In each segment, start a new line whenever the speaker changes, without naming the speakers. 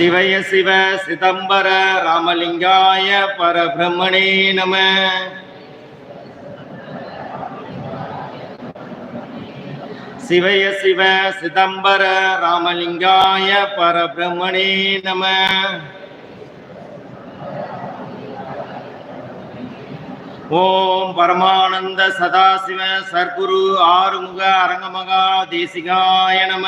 சிவய சிவ சிதம்பர ராமலிங்காய பரபிரமணே நம. சிவய சிவ சிதம்பர ராமலிங்காய பரபிரம்மணே நம. ஓம் பரமானந்த சதாசிவ சர்க்குரு ஆறுமுக அரங்கமகா தேசிகாய நம.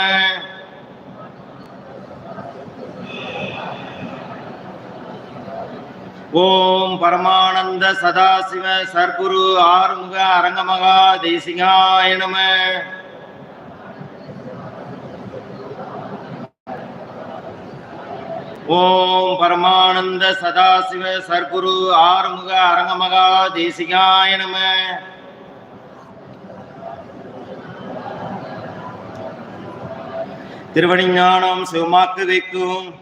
ஓம் பரமானந்த சதாசிவ சர்க்குரு ஆறுமுக அரங்கமகா தேசிகாய நம. ஓம் பரமானந்த சதாசிவ சர்க்குரு ஆறுமுக அரங்கமகா தேசிகாய நம. திருவடிஞானம் சிவமாக்கு வைக்கும்.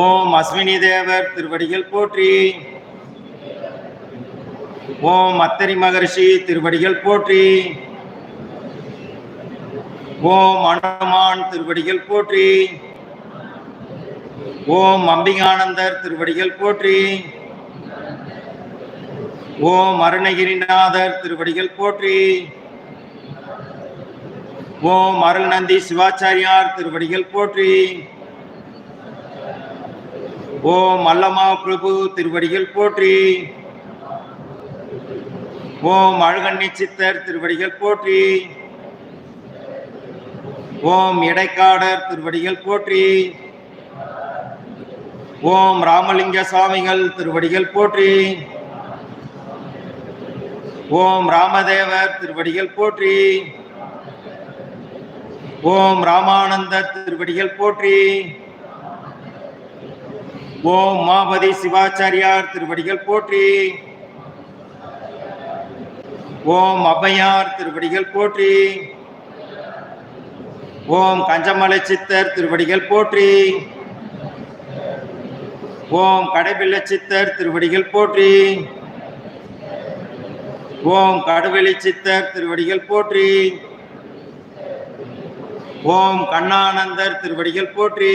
ஓம் அஸ்வினி தேவர் திருவடிகள் போற்றி. ஓம் அத்தரி மகர்ஷி திருவடிகள் போற்றி. ஓம் அனுமான் திருவடிகள் போற்றி. ஓம் அம்பிகானந்தர் திருவடிகள் போற்றி. ஓம் அருணகிரிநாதர் திருவடிகள் போற்றி. ஓம் அருள்நந்தி சிவாச்சாரியார் திருவடிகள் போற்றி. ஓம் அல்லமா பிரபு திருவடிகள் போற்றி. ஓம் அழகண்ணி சித்தர் திருவடிகள் போற்றி. ஓம் இடைக்காடர் திருவடிகள் போற்றி. ஓம் ராமலிங்க சுவாமிகள் திருவடிகள் போற்றி. ஓம் ராமதேவர் திருவடிகள் போற்றி. ஓம் ராமானந்தர் திருவடிகள் போற்றி. ஓம் மாபதி சிவாச்சாரியார் திருவடிகள் போற்றி. ஓம் அபையார் திருவடிகள் போற்றி. ஓம் கஞ்சமலை சித்தர் திருவடிகள் போற்றி. ஓம் கடைபிள்ள சித்தர் திருவடிகள் போற்றி. ஓம் கடுவெளி சித்தர் திருவடிகள் போற்றி. ஓம் கண்ணானந்தர் திருவடிகள் போற்றி.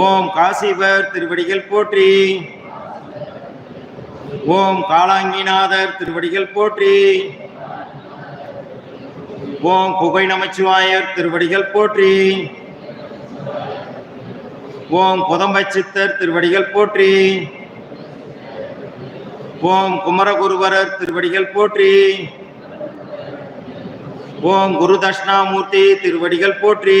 ஓம் காசிவர் திருவடிகள் போற்றி. ஓம் காலாங்கிநாதர் திருவடிகள் போற்றி. ஓம் புகை நமச்சிவாயர் திருவடிகள் போற்றி. ஓம் குதம்பை சித்தர் திருவடிகள் போற்றி. ஓம் குமரகுருவரர் திருவடிகள் போற்றி. ஓம் குரு தட்சிணாமூர்த்தி திருவடிகள் போற்றி.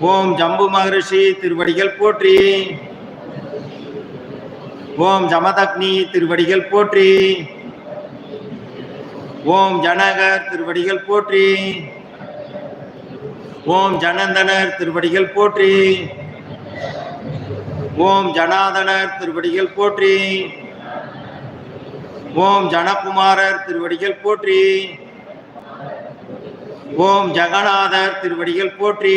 ஓம் ஜம்பு மகரிஷி திருவடிகள் போற்றி. ஓம் ஜமதக்னி திருவடிகள் போற்றி. ஓம் ஜனகர் திருவடிகள் போற்றி. ஓம் ஜனந்தனர் திருவடிகள் போற்றி. ஓம் ஜனாதனர் திருவடிகள் போற்றி. ஓம் ஜனகுமாரர் திருவடிகள் போற்றி. ஓம் ஜெகநாதர் திருவடிகள் போற்றி.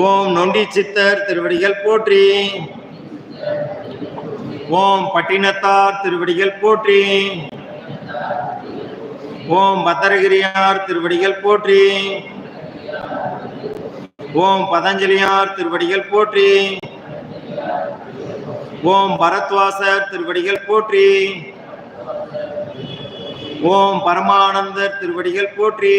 ஓம் நொண்டி சித்தர் திருவடிகள் போற்றி. ஓம் பட்டினத்தார் திருவடிகள் போற்றி. ஓம் பத்தரகிரியார் திருவடிகள் போற்றி. ஓம் பதஞ்சலியார் திருவடிகள் போற்றி. ஓம் பரத்வாசர் திருவடிகள் போற்றி. ஓம் பரமானந்தர் திருவடிகள் போற்றி.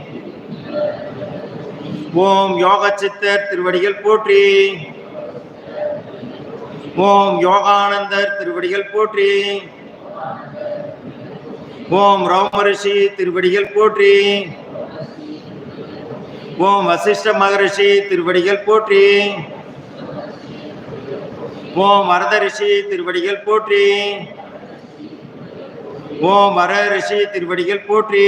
ஓம் யோக சித்தர் திருவடிகள் போற்றி. ஓம் யோகானந்தர் திருவடிகள் போற்றி. ஓம் ரோமரிஷி திருவடிகள் போற்றி. ஓம் வசிஷ்ட மகரிஷி திருவடிகள் போற்றி. ஓம் வரத ரிஷி திருவடிகள் போற்றி. ஓம் வர ரிஷி திருவடிகள் போற்றி.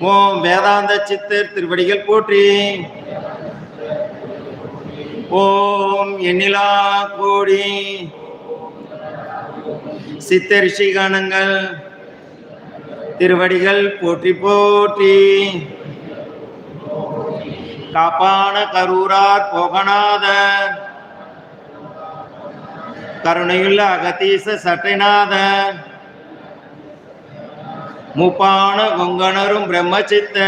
ஓம் வேதாந்த சித்தர் திருவடிகள் போற்றி. ஓம் எண்ணிலா கோடி. சித்த ரிஷிகணங்கள் திருவடிகள் போற்றி போற்றி. காப்பான கரூரார் போகநாதர். கருணையுள்ள அகதீச சட்டைநாதன் முப்பான கொங்கணரும் பிரம்மசித்த.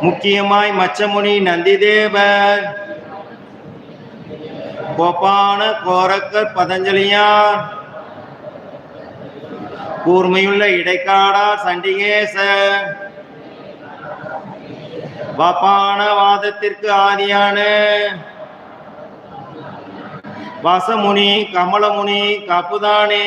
முக்கியமாய் மச்சமுனி நந்திதேவர். கோபான கோரக்கர் பதஞ்சலியார். கூர்மையுள்ள இடைக்காடா சண்டிகேச வபான வாதத்திற்கு ஆதியான வாசமுனி கமலமுனி காப்புதானே.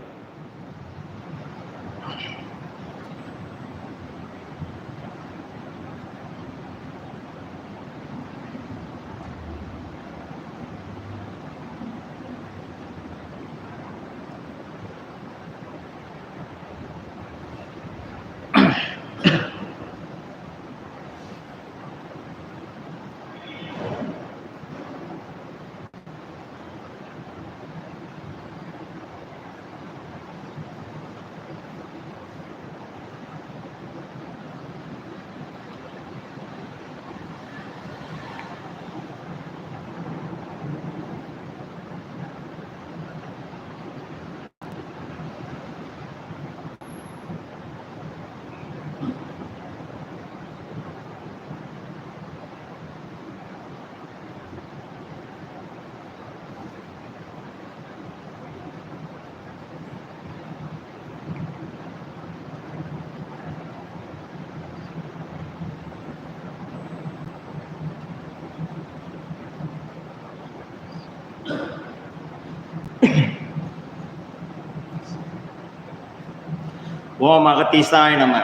ஓம் அகத்தீசாய நம.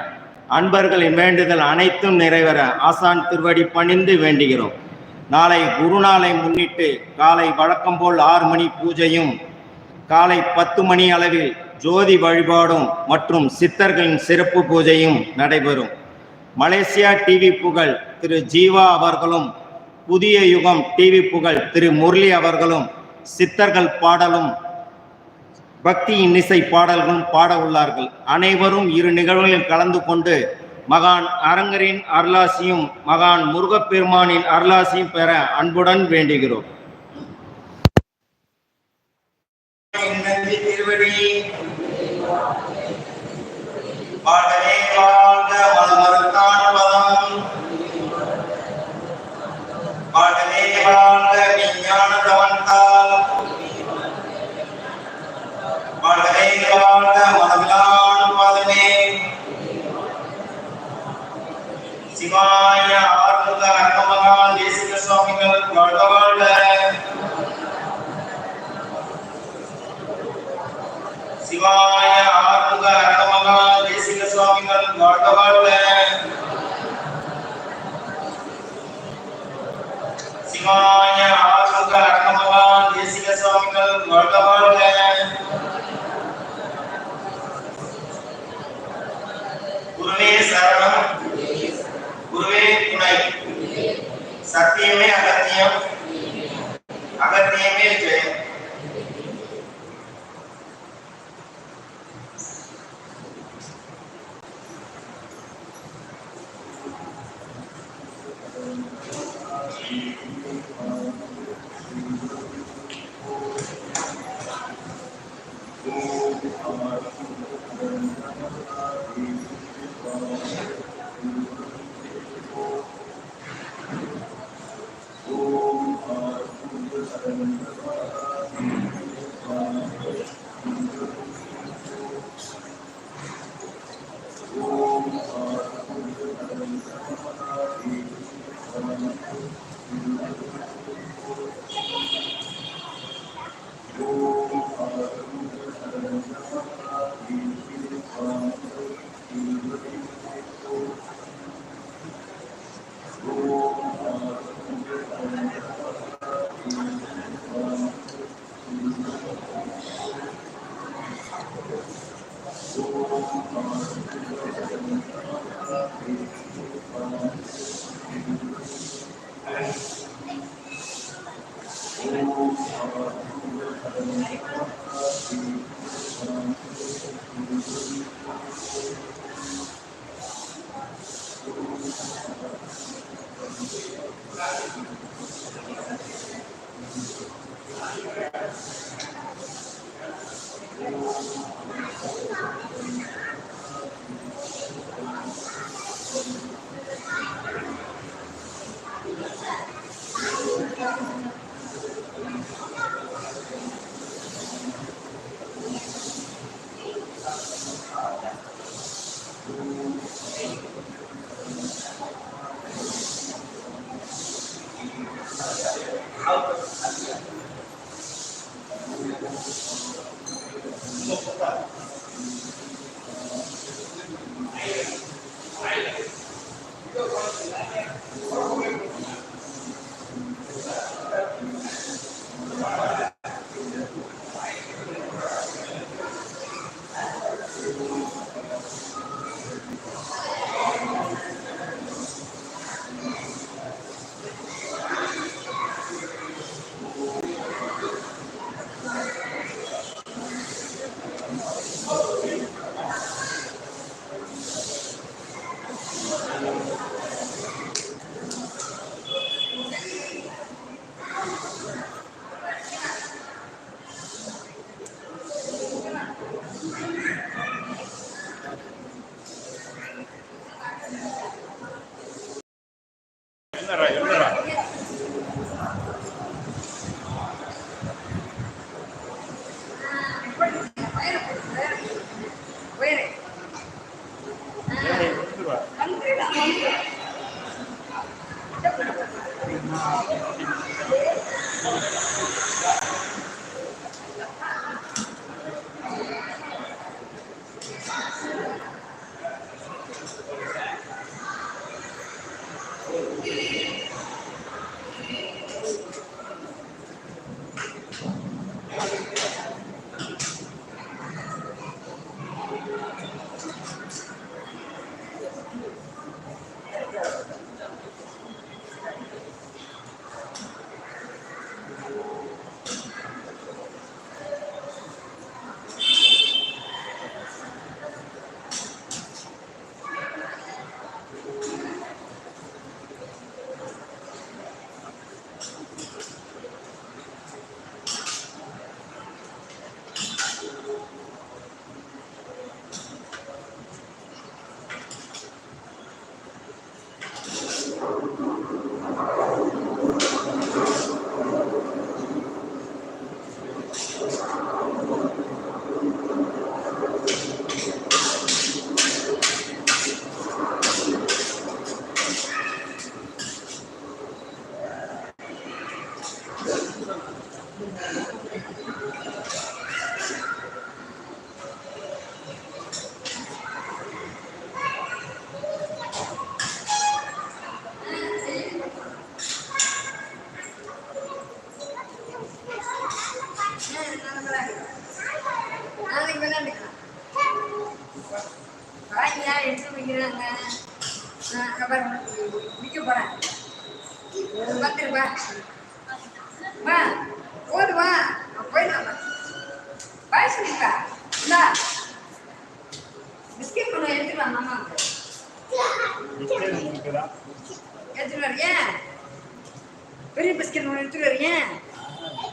அன்பர்களின் வேண்டுதல் அனைத்தும் நிறைவேற ஆசான் திருவடி பணிந்து வேண்டுகிறோம். நாளை குருநாளை முன்னிட்டு காலை வழக்கம் போல் ஆறு மணி பூஜையும் காலை பத்து மணி அளவில் ஜோதி வழிபாடும் மற்றும் சித்தர்களின் சிறப்பு பூஜையும் நடைபெறும். மலேசியா டிவி புகழ் திரு ஜீவா அவர்களும் புதிய யுகம் டிவி புகழ் திரு முரளி அவர்களும் சித்தர்கள் பாடலும் பக்தி இசை பாடல்களும் பாட உள்ளார்கள். அனைவரும் இரு நிகழ்வுகளில் கலந்து கொண்டு மகான் அரங்கரின் அருளாசியும் மகான் முருகப்பெருமானின் அருளாசியும் பெற அன்புடன் வேண்டுகிறோம். திருவடி. அகத்தியமே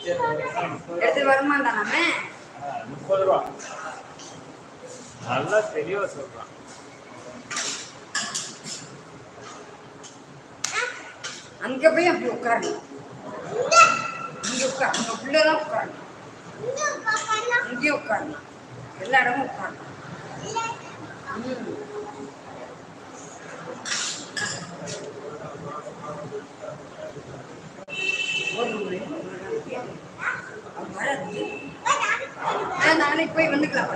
எடுத்துட்டு வருமாண்டா நாம
முப்பது ரூபா. நல்லா தெளிவா சொல்றான்.
அங்க போய் அப்படி உட்காரணும் இங்க உட்கார் உங்க பிள்ளைலாம் உட்காரணும் இங்கேயும் உட்காரணும் எல்லா இடமும் உட்காரணும் ம். நாளைக்கு போய் வந்துக்கலாம்.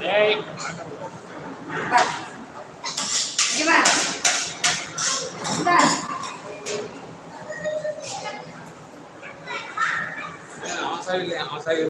ஆசாரி இல்லை ஆசாரி